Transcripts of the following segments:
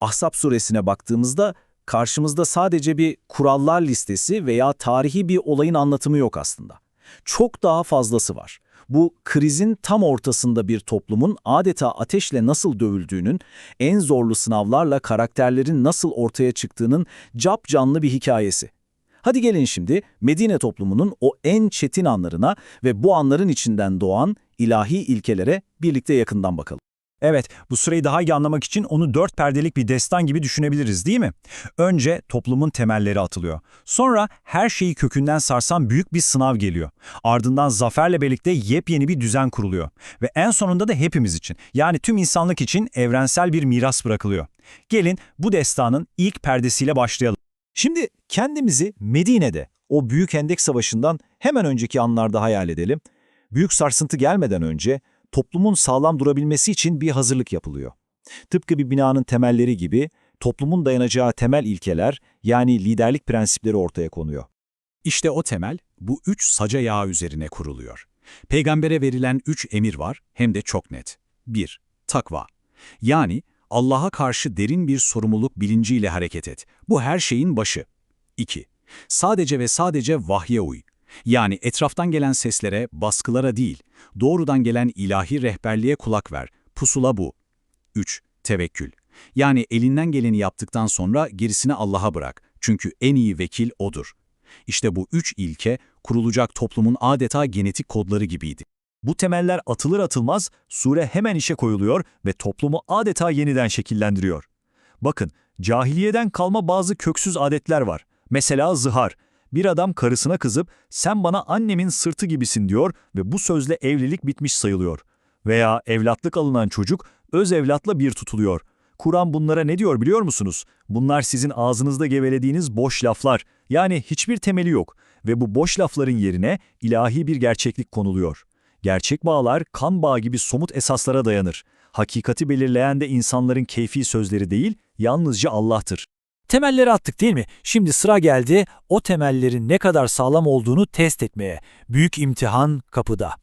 Ahzab suresine baktığımızda karşımızda sadece bir kurallar listesi veya tarihi bir olayın anlatımı yok aslında. Çok daha fazlası var. Bu krizin tam ortasında bir toplumun adeta ateşle nasıl dövüldüğünün, en zorlu sınavlarla karakterlerin nasıl ortaya çıktığının cap canlı bir hikayesi. Hadi gelin şimdi Medine toplumunun o en çetin anlarına ve bu anların içinden doğan ilahi ilkelere birlikte yakından bakalım. Evet, bu süreyi daha iyi anlamak için onu dört perdelik bir destan gibi düşünebiliriz değil mi? Önce toplumun temelleri atılıyor. Sonra her şeyi kökünden sarsan büyük bir sınav geliyor. Ardından zaferle birlikte yepyeni bir düzen kuruluyor. Ve en sonunda da hepimiz için, yani tüm insanlık için evrensel bir miras bırakılıyor. Gelin bu destanın ilk perdesiyle başlayalım. Şimdi kendimizi Medine'de, o Büyük Hendek Savaşı'ndan hemen önceki anlarda hayal edelim. Büyük sarsıntı gelmeden önce toplumun sağlam durabilmesi için bir hazırlık yapılıyor. Tıpkı bir binanın temelleri gibi toplumun dayanacağı temel ilkeler yani liderlik prensipleri ortaya konuyor. İşte o temel bu üç saca yağı üzerine kuruluyor. Peygambere verilen üç emir var hem de çok net. 1. Takva. Yani Allah'a karşı derin bir sorumluluk bilinciyle hareket et. Bu her şeyin başı. 2. Sadece ve sadece vahye uy. Yani etraftan gelen seslere, baskılara değil, doğrudan gelen ilahi rehberliğe kulak ver. Pusula bu. 3. Tevekkül. Yani elinden geleni yaptıktan sonra gerisini Allah'a bırak. Çünkü en iyi vekil O'dur. İşte bu üç ilke kurulacak toplumun adeta genetik kodları gibiydi. Bu temeller atılır atılmaz sure hemen işe koyuluyor ve toplumu adeta yeniden şekillendiriyor. Bakın, cahiliyeden kalma bazı köksüz adetler var. Mesela zihar. Bir adam karısına kızıp sen bana annemin sırtı gibisin diyor ve bu sözle evlilik bitmiş sayılıyor. Veya evlatlık alınan çocuk öz evlatla bir tutuluyor. Kur'an bunlara ne diyor biliyor musunuz? Bunlar sizin ağzınızda gevelediğiniz boş laflar. Yani hiçbir temeli yok ve bu boş lafların yerine ilahi bir gerçeklik konuluyor. Gerçek bağlar kan bağı gibi somut esaslara dayanır. Hakikati belirleyen de insanların keyfi sözleri değil, yalnızca Allah'tır. Temelleri attık değil mi? Şimdi sıra geldi o temellerin ne kadar sağlam olduğunu test etmeye. Büyük imtihan kapıda.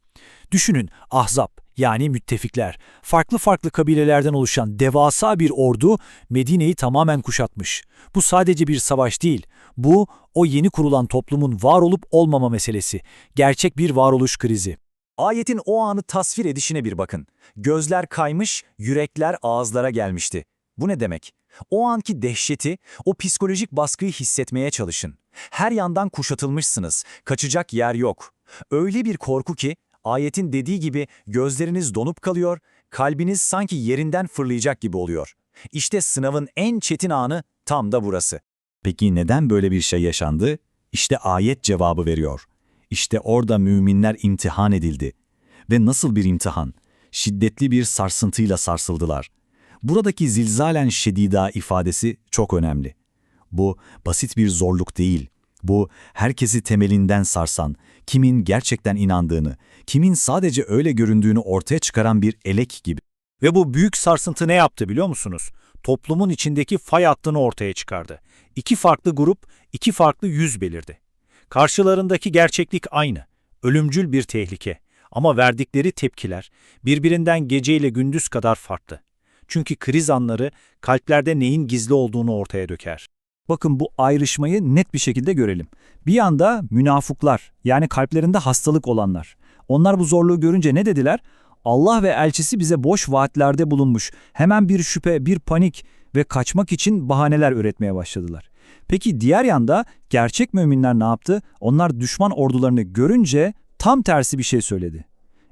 Düşünün Ahzab yani müttefikler. Farklı farklı kabilelerden oluşan devasa bir ordu Medine'yi tamamen kuşatmış. Bu sadece bir savaş değil. Bu o yeni kurulan toplumun var olup olmama meselesi. Gerçek bir varoluş krizi. Ayetin o anı tasvir edişine bir bakın. Gözler kaymış, yürekler ağızlara gelmişti. Bu ne demek? O anki dehşeti, o psikolojik baskıyı hissetmeye çalışın. Her yandan kuşatılmışsınız, kaçacak yer yok. Öyle bir korku ki, ayetin dediği gibi gözleriniz donup kalıyor, kalbiniz sanki yerinden fırlayacak gibi oluyor. İşte sınavın en çetin anı tam da burası. Peki neden böyle bir şey yaşandı? İşte ayet cevabı veriyor. İşte orada müminler imtihan edildi. Ve nasıl bir imtihan? Şiddetli bir sarsıntıyla sarsıldılar. Buradaki zilzalen şedida ifadesi çok önemli. Bu basit bir zorluk değil. Bu herkesi temelinden sarsan, kimin gerçekten inandığını, kimin sadece öyle göründüğünü ortaya çıkaran bir elek gibi. Ve bu büyük sarsıntı ne yaptı biliyor musunuz? Toplumun içindeki fay hattını ortaya çıkardı. İki farklı grup, iki farklı yüz belirdi. Karşılarındaki gerçeklik aynı. Ölümcül bir tehlike. Ama verdikleri tepkiler birbirinden geceyle gündüz kadar farklı. Çünkü kriz anları kalplerde neyin gizli olduğunu ortaya döker. Bakın bu ayrışmayı net bir şekilde görelim. Bir yanda münafıklar yani kalplerinde hastalık olanlar. Onlar bu zorluğu görünce ne dediler? Allah ve elçisi bize boş vaatlerde bulunmuş. Hemen bir şüphe, bir panik ve kaçmak için bahaneler üretmeye başladılar. Peki diğer yanda gerçek müminler ne yaptı? Onlar düşman ordularını görünce tam tersi bir şey söyledi.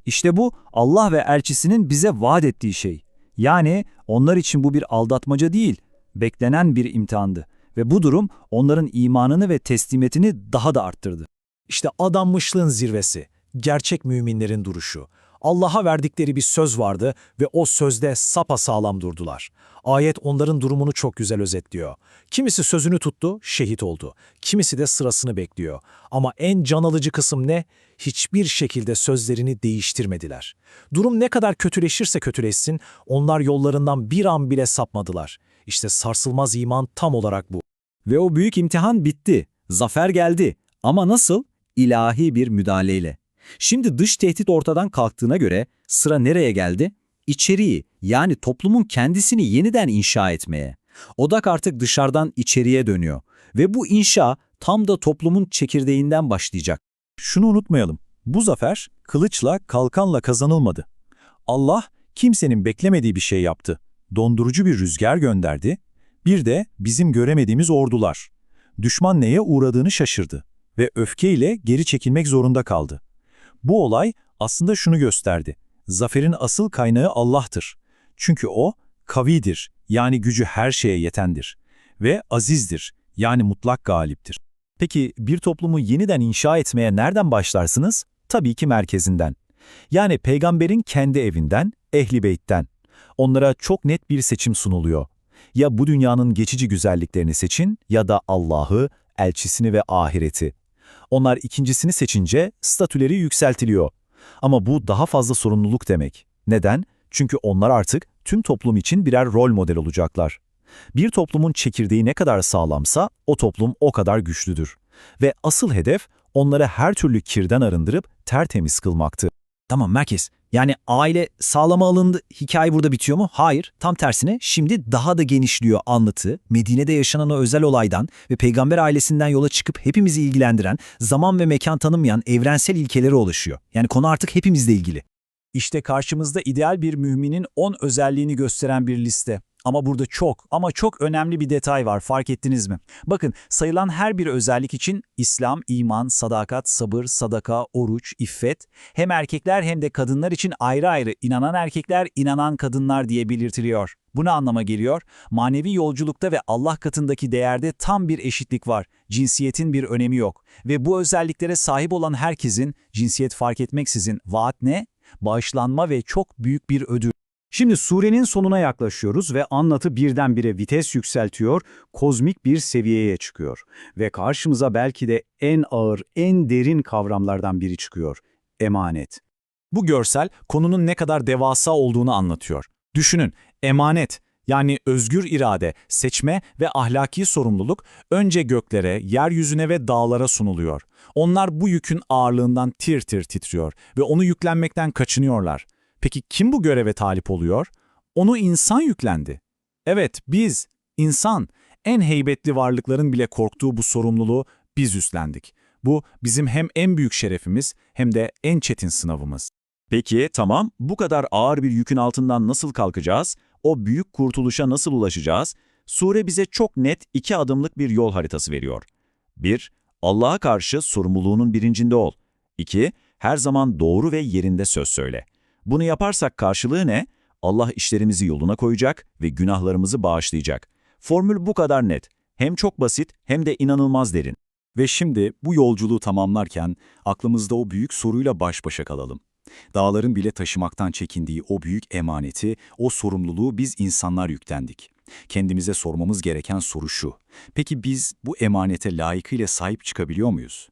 İşte bu Allah ve elçisinin bize vaat ettiği şey. Yani onlar için bu bir aldatmaca değil, beklenen bir imtihandı. Ve bu durum onların imanını ve teslimiyetini daha da arttırdı. İşte adanmışlığın zirvesi, gerçek müminlerin duruşu. Allah'a verdikleri bir söz vardı ve o sözde sapasağlam durdular. Ayet onların durumunu çok güzel özetliyor. Kimisi sözünü tuttu, şehit oldu. Kimisi de sırasını bekliyor. Ama en can alıcı kısım ne? Hiçbir şekilde sözlerini değiştirmediler. Durum ne kadar kötüleşirse kötüleşsin, onlar yollarından bir an bile sapmadılar. İşte sarsılmaz iman tam olarak bu. Ve o büyük imtihan bitti. Zafer geldi. Ama nasıl? İlahi bir müdahaleyle. Şimdi dış tehdit ortadan kalktığına göre sıra nereye geldi? İçeriği yani toplumun kendisini yeniden inşa etmeye. Odak artık dışarıdan içeriye dönüyor ve bu inşa tam da toplumun çekirdeğinden başlayacak. Şunu unutmayalım. Bu zafer kılıçla, kalkanla kazanılmadı. Allah kimsenin beklemediği bir şey yaptı. Dondurucu bir rüzgar gönderdi. Bir de bizim göremediğimiz ordular. Düşman neye uğradığını şaşırdı ve öfkeyle geri çekilmek zorunda kaldı. Bu olay aslında şunu gösterdi. Zaferin asıl kaynağı Allah'tır. Çünkü O kavidir yani gücü her şeye yetendir ve azizdir yani mutlak galiptir. Peki bir toplumu yeniden inşa etmeye nereden başlarsınız? Tabii ki merkezinden. Yani peygamberin kendi evinden, ehli beytten. Onlara çok net bir seçim sunuluyor. Ya bu dünyanın geçici güzelliklerini seçin ya da Allah'ı, elçisini ve ahireti. Onlar ikincisini seçince statüleri yükseltiliyor. Ama bu daha fazla sorumluluk demek. Neden? Çünkü onlar artık tüm toplum için birer rol model olacaklar. Bir toplumun çekirdeği ne kadar sağlamsa o toplum o kadar güçlüdür. Ve asıl hedef onları her türlü kirden arındırıp tertemiz kılmaktı. Tamam merkez. Yani aile sağlama alındı. Hikaye burada bitiyor mu? Hayır. Tam tersine şimdi daha da genişliyor anlatı. Medine'de yaşanan o özel olaydan ve peygamber ailesinden yola çıkıp hepimizi ilgilendiren, zaman ve mekan tanımayan evrensel ilkelere ulaşıyor. Yani konu artık hepimizle ilgili. İşte karşımızda ideal bir müminin 10 özelliğini gösteren bir liste. Ama burada çok ama çok önemli bir detay var fark ettiniz mi? Bakın sayılan her bir özellik için İslam, iman, sadakat, sabır, sadaka, oruç, iffet hem erkekler hem de kadınlar için ayrı ayrı inanan erkekler, inanan kadınlar diye belirtiliyor. Bu ne anlama geliyor? Manevi yolculukta ve Allah katındaki değerde tam bir eşitlik var. Cinsiyetin bir önemi yok. Ve bu özelliklere sahip olan herkesin cinsiyet fark etmeksizin vaat ne? Bağışlanma ve çok büyük bir ödül. Şimdi surenin sonuna yaklaşıyoruz ve anlatı birdenbire vites yükseltiyor, kozmik bir seviyeye çıkıyor. Ve karşımıza belki de en ağır, en derin kavramlardan biri çıkıyor. Emanet. Bu görsel konunun ne kadar devasa olduğunu anlatıyor. Düşünün, emanet yani özgür irade, seçme ve ahlaki sorumluluk önce göklere, yeryüzüne ve dağlara sunuluyor. Onlar bu yükün ağırlığından tir tir titriyor ve onu yüklenmekten kaçınıyorlar. Peki kim bu göreve talip oluyor? Onu insan yüklendi. Evet, biz, insan, en heybetli varlıkların bile korktuğu bu sorumluluğu biz üstlendik. Bu bizim hem en büyük şerefimiz hem de en çetin sınavımız. Peki tamam, bu kadar ağır bir yükün altından nasıl kalkacağız? O büyük kurtuluşa nasıl ulaşacağız? Sure bize çok net iki adımlık bir yol haritası veriyor. 1. Allah'a karşı sorumluluğunun bilincinde ol. 2. Her zaman doğru ve yerinde söz söyle. Bunu yaparsak karşılığı ne? Allah işlerimizi yoluna koyacak ve günahlarımızı bağışlayacak. Formül bu kadar net. Hem çok basit hem de inanılmaz derin. Ve şimdi bu yolculuğu tamamlarken aklımızda o büyük soruyla baş başa kalalım. Dağların bile taşımaktan çekindiği o büyük emaneti, o sorumluluğu biz insanlar yüklendik. Kendimize sormamız gereken soru şu. Peki biz bu emanete layıkıyla sahip çıkabiliyor muyuz?